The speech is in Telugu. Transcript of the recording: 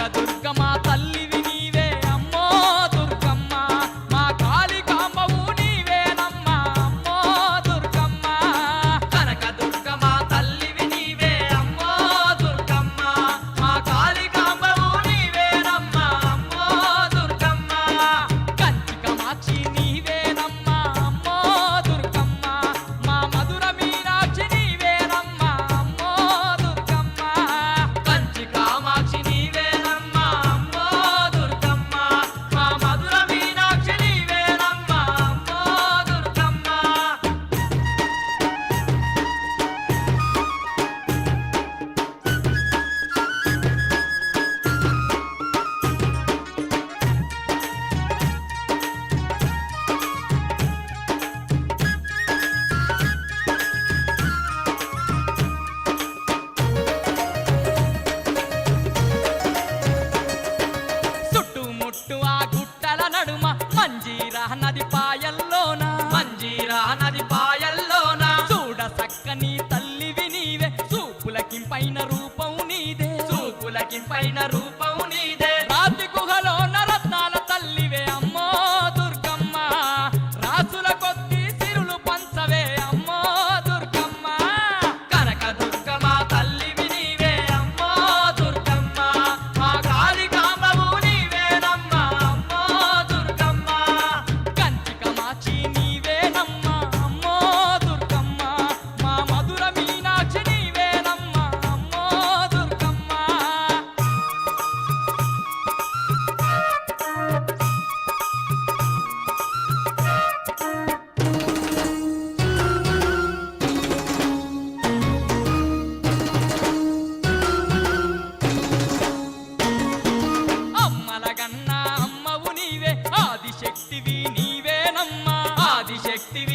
కనక దుర్గమాత మంజీరా నది పాయల్లోన? మంజీరా నది పాయల్లోన? చూడ సక్కని తల్లివి నీవే చూపులకింపైన రూపం నీదే చూపులకింపైన రూపం ఆదిశక్తివి నీవేనమ్మా. ఆదిశక్తివి